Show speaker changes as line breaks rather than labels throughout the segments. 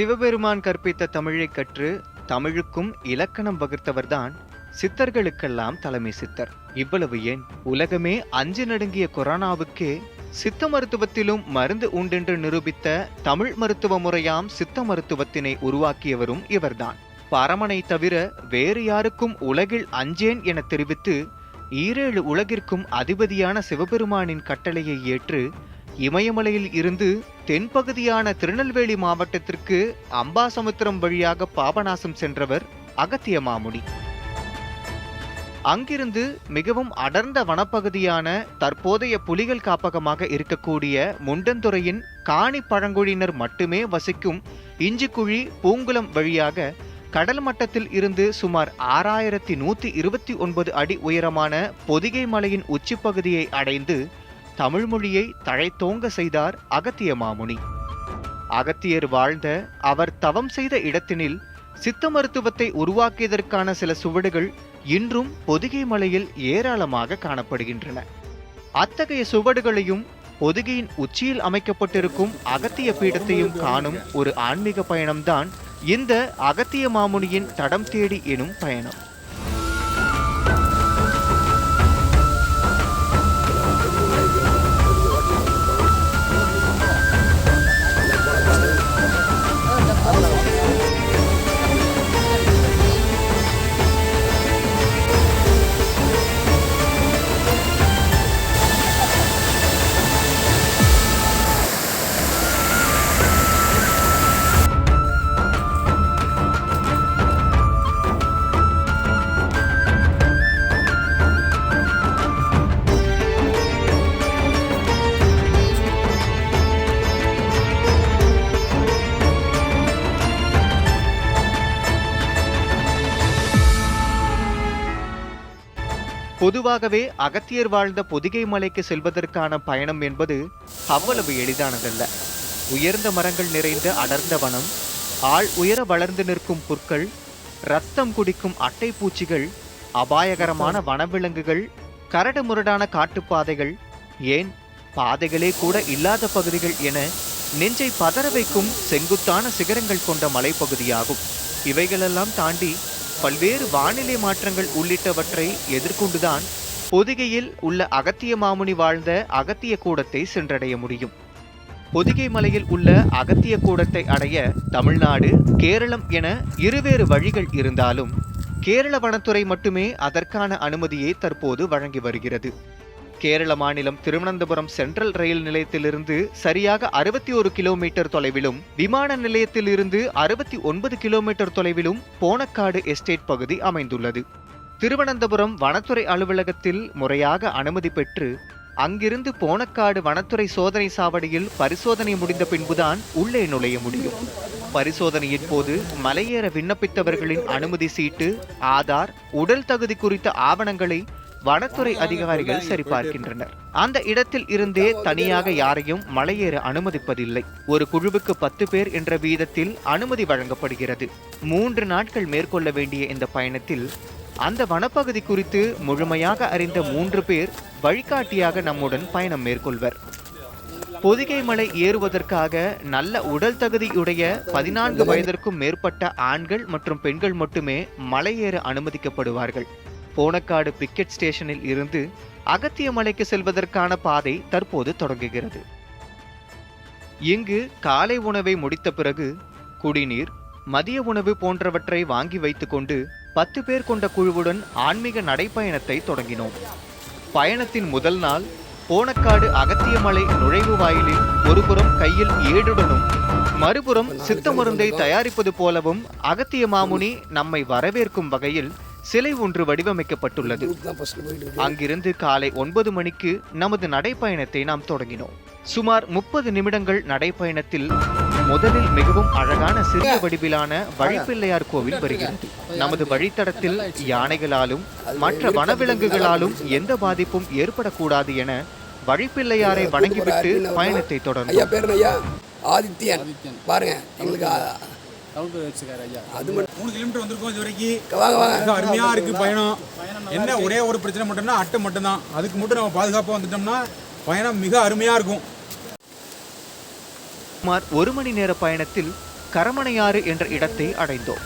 சிவபெருமான் கற்பித்த தமிழை கற்று தமிழுக்கும் இலக்கணம் வகுத்தவர்தான் சித்தர்களுக்கெல்லாம் தலைமை சித்தர். இவ்வளவு ஏன்? உலகமே அஞ்சு நடுங்கிய கொரோனாவுக்கே சித்த மருத்துவத்திலும் மருந்து உண்டென்று நிரூபித்த தமிழ் மருத்துவ முறையாம் சித்த மருத்துவத்தினை உருவாக்கியவரும் இவர்தான். பரமனை தவிர வேறு யாருக்கும் உலகில் அஞ்சேன் என தெரிவித்து ஈரேழு உலகிற்கும் அதிபதியான சிவபெருமானின் கட்டளையை ஏற்று இமயமலையில் இருந்து தென்பகுதியான திருநெல்வேலி மாவட்டத்திற்கு அம்பாசமுத்திரம் வழியாக பாபநாசம் சென்றவர் அகத்திய மாமுனி. அங்கிருந்து மிகவும் அடர்ந்த வனப்பகுதியான தற்போதைய புலிகள் காப்பகமாக இருக்கக்கூடிய முண்டந்துறையின் காணி பழங்குடியினர் மட்டுமே வசிக்கும் இஞ்சிக்குழி பூங்குளம் வழியாக கடல் மட்டத்தில் இருந்து சுமார் ஆறாயிரத்தி நூத்தி இருபத்தி ஒன்பது அடி உயரமான பொதிகை மலையின் உச்சிப்பகுதியை அடைந்து தமிழ் மொழியை தழைத்தோங்க செய்தார் அகத்திய மாமுனி. அகத்தியர் வாழ்ந்த அவர் தவம் செய்த இடத்தினில் சித்த மருத்துவத்தை உருவாக்கியதற்கான சில சுவடுகள் இன்றும் பொதிகை மலையில் ஏராளமாக காணப்படுகின்றன. அத்தகைய சுவடுகளையும் பொதிகையின் உச்சியில் அமைக்கப்பட்டிருக்கும் அகத்திய பீடத்தையும் காணும் ஒரு ஆன்மீக பயணம்தான் இந்த அகத்திய மாமுனியின் தடம் தேடி எனும் பயணம். பொதுவாகவே அகத்தியர் வாழ்ந்த பொதிகை மலைக்கு செல்வதற்கான பயணம் என்பது அவ்வளவு எளிதானதல்ல. உயர்ந்த மரங்கள் நிறைந்த அடர்ந்த வனம் ஆள் உயர வளர்ந்து நிற்கும் புற்கள் ரத்தம் குடிக்கும் அட்டை பூச்சிகள் அபாயகரமான வனவிலங்குகள் கரடு முரடான காட்டுப்பாதைகள் ஏன் பாதைகளே கூட இல்லாத பகுதிகள் என நெஞ்சை பதற வைக்கும் செங்குத்தான சிகரங்கள் கொண்ட மலைப்பகுதியாகும். இவைகளெல்லாம் தாண்டி பல்வேறு வானிலை மாற்றங்கள் உள்ளிட்டவற்றை எதிர்கொண்டுதான் பொதிகையில் உள்ள அகத்திய மாமுனி வாழ்ந்த அகத்திய கூடத்தை சென்றடைய முடியும். பொதிகை மலையில் உள்ள அகத்திய கூடத்தை அடைய தமிழ்நாடு கேரளம் என இருவேறு வழிகள் இருந்தாலும் கேரள வனத்துறை மட்டுமே அதற்கான அனுமதியை தற்போது வழங்கி வருகிறது. கேரள மாநிலம் திருவனந்தபுரம் சென்ட்ரல் ரயில் நிலையத்திலிருந்து சரியாக அறுபத்தி ஒரு கிலோமீட்டர் தொலைவிலும் விமான நிலையத்திலிருந்து அறுபத்தி ஒன்பது கிலோமீட்டர் தொலைவிலும் போனக்காடு எஸ்டேட் பகுதி அமைந்துள்ளது. திருவனந்தபுரம் வனத்துறை அலுவலகத்தில் முறையாக அனுமதி பெற்று அங்கிருந்து போனக்காடு வனத்துறை சோதனை சாவடியில் பரிசோதனை முடிந்த பின்புதான் உள்ளே நுழைய முடியும். பரிசோதனையின் போது மலையேற விண்ணப்பித்தவர்களின் அனுமதி சீட்டு ஆதார் உடல் தகுதி குறித்த ஆவணங்களை வனத்துறை அதிகாரிகள் சரிபார்க்கின்றனர். அந்த இடத்தில் இருந்தே தனியாக யாரையும் மலையேற அனுமதிப்பதில்லை. ஒரு குழுவுக்கு பத்து பேர் என்ற வீதத்தில் அனுமதி வழங்கப்படுகிறது. மூன்று நாட்கள் மேற்கொள்ள வேண்டிய இந்த பயணத்தில் அந்த வனப்பகுதி குறித்து முழுமையாக அறிந்த மூன்று பேர் வழிகாட்டியாக நம்முடன் பயணம் மேற்கொள்வர். பொதிகை மலை ஏறுவதற்காக நல்ல உடல் தகுதியுடைய பதினான்கு வயதிற்கும் மேற்பட்ட ஆண்கள் மற்றும் பெண்கள் மட்டுமே மலையேற அனுமதிக்கப்படுவார்கள். கோணக்காடு பிக்கெட் ஸ்டேஷனில் இருந்து அகத்தியமலைக்கு செல்வதற்கான பாதை தற்போது தொடங்குகிறது. இங்கு காலை உணவை முடித்த பிறகு குடிநீர் மதிய உணவு போன்றவற்றை வாங்கி வைத்துக்கொண்டு பத்து பேர் கொண்ட குழுவுடன் ஆன்மீக நடைப்பயணத்தை தொடங்கினோம். பயணத்தின் முதல் நாள் போனக்காடு அகத்தியமலை நுழைவு வாயிலில் ஒருபுறம் கையில் ஏடுடனும் மறுபுறம் சித்த மருந்தை தயாரிப்பது போலவும் அகத்திய மாமுனி நம்மை வரவேற்கும் வகையில் சிலை ஒன்று வடிவமைக்கப்பட்டுள்ளது. அங்கிருந்து காலை ஒன்பது மணிக்கு நமது நடைப்பயணத்தை நாம் தொடங்கினோம். சுமார் முப்பது நிமிடங்கள் நடைப்பயணத்தில் முதலில் மிகவும் அழகான சிறிய வடிவிலான வழிப்பிள்ளையார் கோவில் வருகிறது. நமது வழித்தடத்தில் யானைகளாலும் மற்ற வனவிலங்குகளாலும் எந்த பாதிப்பும் ஏற்படக்கூடாது என வழிப்பிள்ளையாரை வணங்கிவிட்டு பயணத்தை
ஐயா
தொடர்ந்தோம்
ஆதித்யன். பாருங்க எங்களுக்கு
கவுண்டர் வச்சுக்காரு ஐயா.
அது மட்டும்
மூணு கிலோமீட்டர் வந்திருக்கோம் இது வரைக்கும்.
வாங்க வாங்க.
மிக அருமையா இருக்கு பயணம். என்ன ஒரே ஒரு பிரச்சனை மட்டும்னா அட்டை மட்டும்தான். அதுக்கு மட்டும் நம்ம பாதுகாப்பாக வந்துட்டோம்னா பயணம் மிக அருமையா இருக்கும்.
சுமார் ஒரு மணி நேர பயணத்தில் கரமனையாறு என்ற இடத்தை அடைந்தோம்.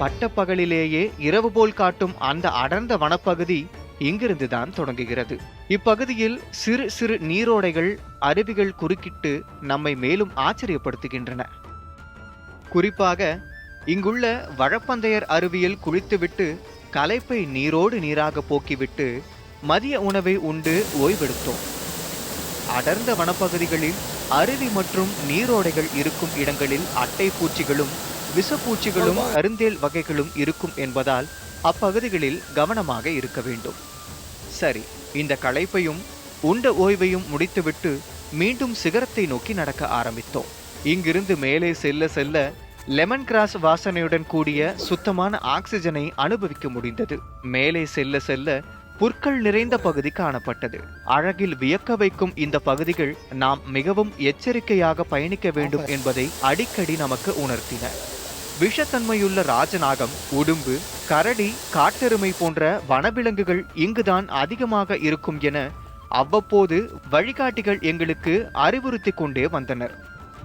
பட்டப்பகலிலேயே இரவு போல் காட்டும் அந்த அடர்ந்த வனப்பகுதி இங்கிருந்துதான் தொடங்குகிறது. இப்பகுதியில் சிறு சிறு நீரோடைகள் அருவிகள் குறுக்கிட்டு நம்மை மேலும் ஆச்சரியப்படுத்துகின்றன. குறிப்பாக இங்குள்ள வழப்பந்தையர் அருவியில் குளித்துவிட்டு களைப்பை நீரோடு நீராக போக்கிவிட்டு மதிய உணவை உண்டு ஓய்வெடுத்தோம். அடர்ந்த வனப்பகுதிகளில் அருவி மற்றும் நீரோடைகள் இருக்கும் இடங்களில் அட்டை பூச்சிகளும் விஷப்பூச்சிகளும் கருந்தேல் வகைகளும் இருக்கும் என்பதால் அப்பகுதிகளில் கவனமாக இருக்க வேண்டும். சரி இந்த களைப்பையும் உண்ட ஓய்வையும் முடித்துவிட்டு மீண்டும் சிகரத்தை நோக்கி நடக்க ஆரம்பித்தோம். இங்கிருந்து மேலே செல்ல செல்ல லெமன் கிராஸ் வாசனையுடன் கூடிய சுத்தமான ஆக்சிஜனை அனுபவிக்க முடிந்தது. மேலே செல்ல செல்ல புற்கள் நிறைந்த பகுதி காணப்பட்டது. அழகில் வியக்க வைக்கும் இந்த பகுதிகள் நாம் மிகவும் எச்சரிக்கையாக பயணிக்க வேண்டும் என்பதை அடிக்கடி நமக்கு உணர்த்தின. விஷத்தன்மையுள்ள ராஜநாகம் உடும்பு கரடி காட்டெருமை போன்ற வனவிலங்குகள் இங்குதான் அதிகமாக இருக்கும் என அவ்வப்போது வழிகாட்டிகள் எங்களுக்கு அறிவுறுத்தி கொண்டே வந்தனர்.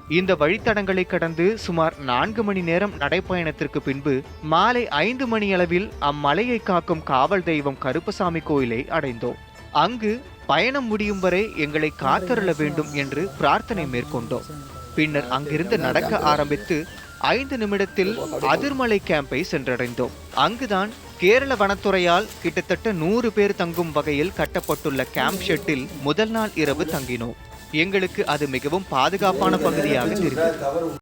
இந்த வழித்தடங்களை கடந்து சுமார் நான்கு மணி நேரம் நடைப்பயணத்திற்கு பின்பு மாலை ஐந்து மணி அளவில் அம்மலையை காக்கும் காவல் தெய்வம் கருப்பசாமி கோயிலை அடைந்தோம். அங்கு பயணம் முடியும் வரை எங்களை காத்தருள வேண்டும் என்று பிரார்த்தனை மேற்கொண்டோம். பின்னர் அங்கிருந்து நடக்க ஆரம்பித்து ஐந்து நிமிடத்தில் அதிர்மலை கேம்பை சென்றடைந்தோம். அங்குதான் கேரள வனத்துறையால் கிட்டத்தட்ட நூறு பேர் தங்கும் வகையில் கட்டப்பட்டுள்ள கேம்ப் ஷெட்டில் முதல் நாள் இரவு தங்கினோம். எங்களுக்கு அது மிகவும் பாதுகாப்பான பகுதியாக தெரிந்தது.